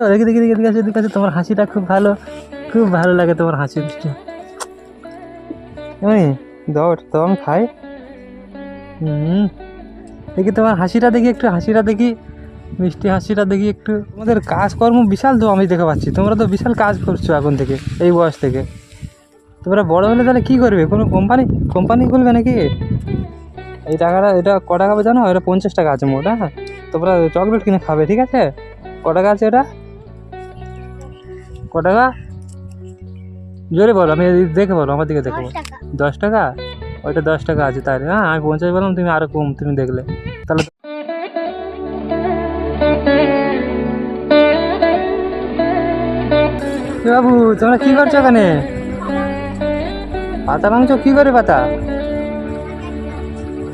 দেখি দেখি দেখি এদিকে এদিকে আসো, তোমার হাসিটা খুব ভালো খুব ভালো লাগে তোমার হাসি এমনি দাও আমি খাই। হুম। দেখি তোমার হাসিটা দেখি একটু হাসিটা দেখি মিষ্টি হাসিটা দেখি একটু। তোমাদের কাজকর্ম বিশাল তো আমি দেখে পাচ্ছি। তোমরা তো বিশাল কাজ করছ এখন থেকে এই বয়স থেকে। তোমরা বড় হলে তাহলে কী করবে? কোনো কোম্পানি কোম্পানি খুলবে নাকি? এই টাকাটা এটা ক টাকা হবে জানো? এটা পঞ্চাশ টাকা আছে মোট হ্যাঁ? তোমরা চকলেট কিনে খাবে ঠিক আছে? ক টাকা আছে এটা? ক টাকা? জোরে বলো আমি দেখে বলো আমার দিকে দেখে। দশ টাকা। ওইটা দশ টাকা আছে তাহলে হ্যাঁ আমি পঞ্চাশ বললাম তুমি আরও কম তুমি দেখলে। তাহলে বাবু তোমরা কি করছ ওখানে পাতা ভাঙছো? কি করে পাতা?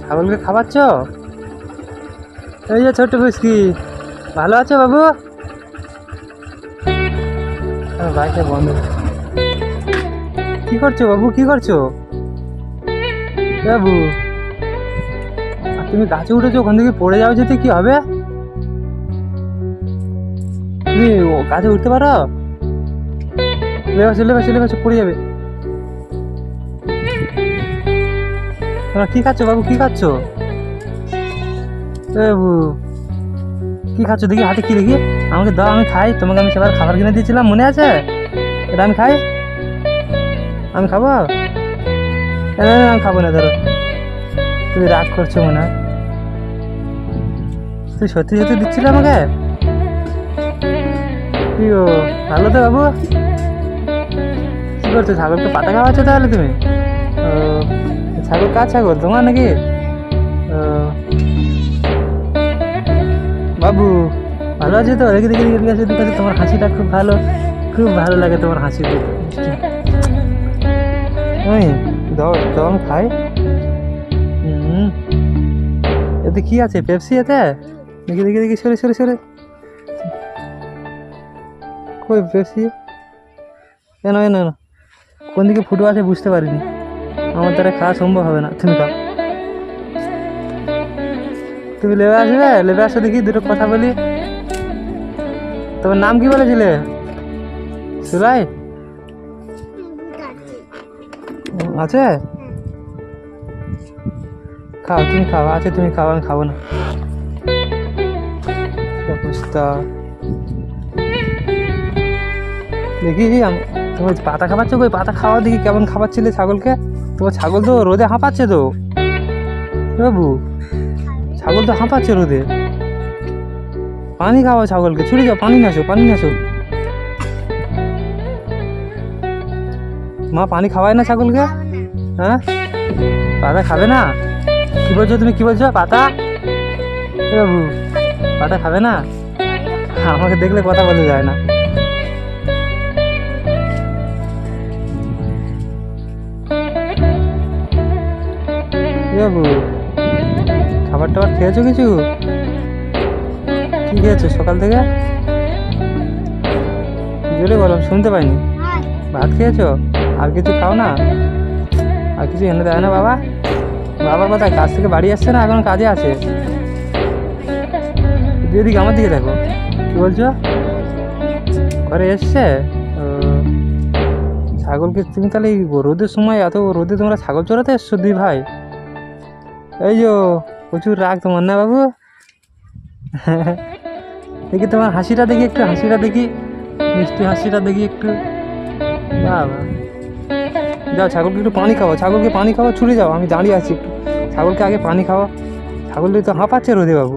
ছাগলকে খাওয়াচ্ছ? এই যে ছোট্ট ফুসকি ভালো আছো বাবু? আরে বাইকটা বন্ধ। কি করছ বাবু? কি করছ? বাবু তুমি গাছে উঠেছো, ওখান থেকে পড়ে যাও যেতে কি হবে? তুমি গাছে উঠতে পারো? লেবাস লেবাস লেবাস পড়ে যাবে। তোমরা কি খাচ্ছ বাবু? কি খাচ্ছ? বাবু কি খাচ্ছ? দেখি হাতে কি দেখি। আমাকে দাও, আমি খাই। তোমাকে আমি সেবার খাবার কিনে দিয়েছিলাম, মনে আছে? এটা আমি খাই? আমি খাব? আমি খাব না, ধরো। তুমি রাগ করছ মনে তুই সত্যি সত্যি দিচ্ছিলে আমাকে? কি গো, ভালো তো বাবু। কি করছ, ছাগলকে পাতা খাওয়াচ্ছো তাহলে তুমি? ও, ছাগল কার ছাগল, তোমার নাকি? ও বাবু ভালো আছে তো? দেখি দেখি দেখি এদিকে আসো, তোমার হাসিটা খুব ভালো খুব ভালো লাগে তোমার হাসি ওই দাও আমি খাই। এতে কি আছে? পেপসি এতে? দেখি দেখি দেখি সরে সরে সরে। কই পেপসি? কেন কেন? কোন দিকে ফুটো আছে বুঝতে পারিনি। আমার দ্বারা খাওয়া সম্ভব হবে না। তুমি খাও। তুমি লেবে আসবে? লেবে আসো দেখি, দুটো কথা বলি। তোমার নাম কি বলেছিলে? সুলাই আছে? খাও, তুমি খাও, আছে, তুমি খাও, আমি খাব না। দেখি তোমার পাতা খাওয়াচ্ছ কই? পাতা খাওয়া দেখি কেমন খাওয়াচ্ছিলে ছাগলকে? তোমার ছাগল তো রোদে হাঁপাচ্ছে তো। বাবু? ছাগল তো হাঁপাচ্ছে রোদে পানি খাওয়া ছাগলকে ছুটে যাও, পানি নাসো পানি নাসো মা, পানি খাওয়ায় না ছাগলকে? হ্যাঁ? পাতা খাবে না? কি বলছো তুমি, কি বলছো? পাতা? বাবু, পাতা খাবে না? আমাকে দেখলে কথা বলতে যায় না। বাবু। খাবার টাবার খেয়েছো কিছু? কি খেয়েছো সকাল থেকে? জোরে বলো শুনতে পাইনি। ভাত খেয়েছো? আর কিছু খাও না? আর কিছু এনে দেয় না বাবা। বাবা কোথায়? কাজ থেকে বাড়ি আসছে না? এখন কাজে আছে। দিদিকে আমার দিকে দেখো। কি বলছো? ঘরে এসছে? ছাগলকে তুমি তাহলে রোদের সময় এত রোদে তোমরা ছাগল চড়াতে এসছো দুই ভাই? এই যো প্রচুর রাগ তোমার, না বাবু? দেখি তোমার হাসিটা দেখি একটু, হাসিটা দেখি। মিষ্টি হাসিটা দেখি একটু। যাও, ছাগলকে একটু পানি খাওয়া ছাগলকে পানি খাওয়া ছুটে যাও। আমি দাঁড়িয়ে আছি একটু। ছাগলকে আগে পানি খাওয়া ছাগলটি তো হাঁপাচ্ছে রোদে বাবু।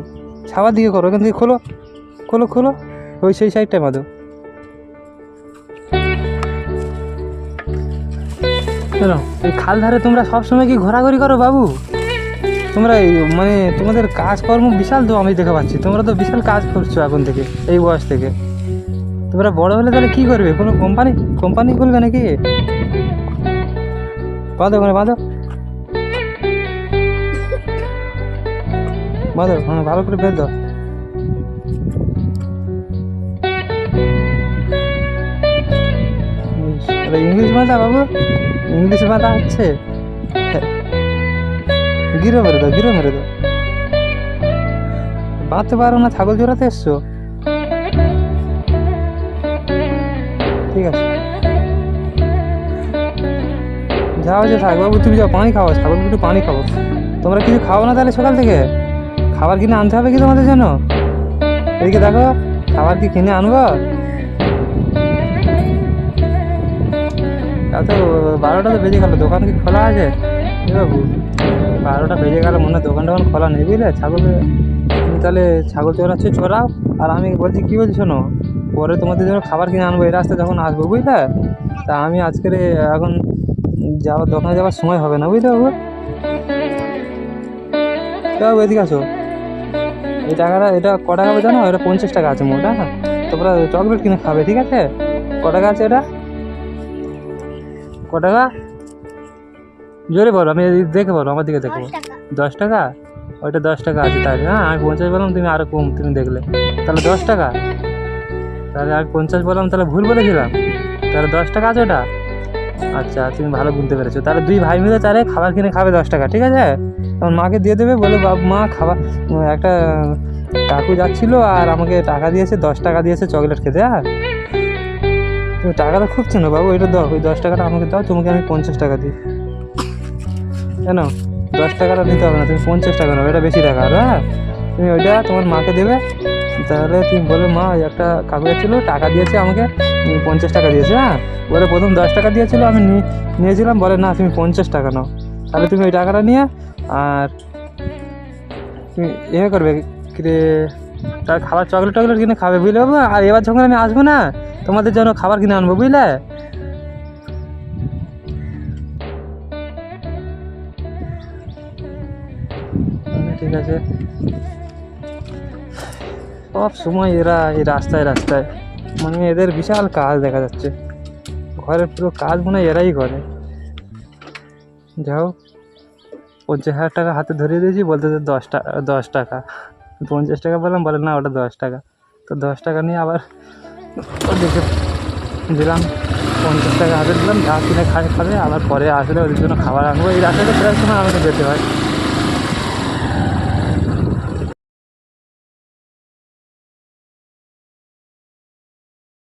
ছাওয়ার দিকে করো, এখান থেকে খোলো। খোলো খোলো। ওই সেই সাইডটা কেন এই খাল ধারে তোমরা সবসময় কি ঘোরাঘুরি করো বাবু? তোমরা মানে তোমাদের কাজকর্ম বিশাল তো আমি দেখে পাচ্ছি। তোমরা তো বিশাল কাজ করছ এখন থেকে, এই বয়স থেকে। তোমরা বড় হলে তাহলে কি করবে? কোনো কোম্পানি কোম্পানি খুলবে নাকি? বাঁধো ওখানে, বাঁধো। বাঁধো হ্যাঁ ভালো করে বেঁধ। ইংলিশ বাঁধা বাবু, ইংলিশ বাঁধা হচ্ছে? গিরো মেরে দাও, গিরো মেরে দাও। বাঁধতে পারো না, ছাগল জোড়াতে এসছো? ঠিক আছে। যাও যে বাবু, তুমি যাও, পানি খাওয়া ছাগল একটু পানি খাও। তোমরা কিছু খাও না তাহলে সকাল থেকে? খাবার কিনে আনতে হবে কি তোমাদের জন্য? এদিকে দেখো, খাবার কি কিনে আনব? এত বারোটা তো বেজে গেল, দোকান কি খোলা আছে? বাবু। বারোটা বেজে গেল, মনে হয় দোকান টোকান খোলা নেই বুঝলে? ছাগল, তুমি তাহলে ছাগল চোরাচ্ছে চোরাও। আর আমি বলছি, কী বলছি শোনো? পরে তোমাদের জন্য খাবার কিনে আনব, এই রাস্তায় যখন আসব বুঝলে? তা আমি আজকের এখন যাওয়ার দোকানে যাওয়ার সময় হবে না বুঝলে বাবু? বাবু, এদিকে আসো। এই টাকাটা, এটা ক টাকা হবে জানো এটা পঞ্চাশ টাকা আছে মোটা তোমরা চকলেট কিনে খাবে, ঠিক আছে? ক টাকা আছে এটা? ক টাকা? জোরে বলো আমি দেখে বলো আমার দিকে দেখো। দশ টাকা। ওইটা দশ টাকা আছে তাহলে। হ্যাঁ আমি পঞ্চাশ বললাম তুমি আরও কম তুমি দেখলে। তাহলে দশ টাকা? তাহলে আমি পঞ্চাশ বললাম তাহলে ভুল বলেছিলাম। তাহলে দশ টাকা আছে ওটা? আচ্ছা তুমি ভালো বুঝতে পেরেছ। তাহলে দুই ভাই মিলে তাহলে খাবার কিনে খাবে দশ টাকা ঠিক আছে? তখন মাকে দিয়ে দেবে বলে বাবা মা খাবার একটা কাকু যাচ্ছিল আর আমাকে টাকা দিয়েছে দশ টাকা দিয়েছে চকলেট খেতে হ্যাঁ? তুমি টাকাটা খুব চেনো বাবু এটা দাও ওই দশ টাকাটা আমাকে দাও তোমাকে আমি পঞ্চাশ টাকা দিই। কেন দশ টাকাটা নিতে হবে না, তুমি পঞ্চাশ টাকা নাও, এটা বেশি টাকা হ্যাঁ? তুমি ওইটা তোমার মাকে দেবে, তাহলে তুমি বলবে, মা একটা কাকু যাচ্ছিল টাকা দিয়েছে আমাকে পঞ্চাশ টাকা দিয়েছে হ্যাঁ? বলে প্রথম দশ টাকা দিয়েছিল, আমি নিয়ে নিয়েছিলাম, বলে, না, তুমি পঞ্চাশ টাকা নাও। তাহলে তুমি ওই টাকাটা নিয়ে, আর তুমি এ করবে, কিরে, তার খাবার চকলেট টকলেট কিনে খাবে, বুঝলে বাবু? আর এবার যখন আমি আসব না, তোমাদের জন্য খাবার কিনে আনব, বুঝলে? ঠিক আছে। সব সময় এরা এই রাস্তায় রাস্তায়। মানে এদের বিশাল কাজ দেখা যাচ্ছে। ঘরের পুরো কাজ মনে এরাই করে। যাও পঞ্চাশ হাজার টাকা হাতে ধরিয়ে দিয়েছি, বলতে দশ টাকা দশ টাকা। পঞ্চাশ টাকা বললাম, বলে না, ওটা দশ টাকা। তো দশ টাকা নিয়ে আবার দেখে দিলাম, পঞ্চাশ টাকা হাতে দিলাম, যা কিনে খায় খাবে। আবার পরে আসলে ওদের জন্য খাবার আনব। এই রাস্তাটা প্রায় সময় আমাকে যেতে হয়।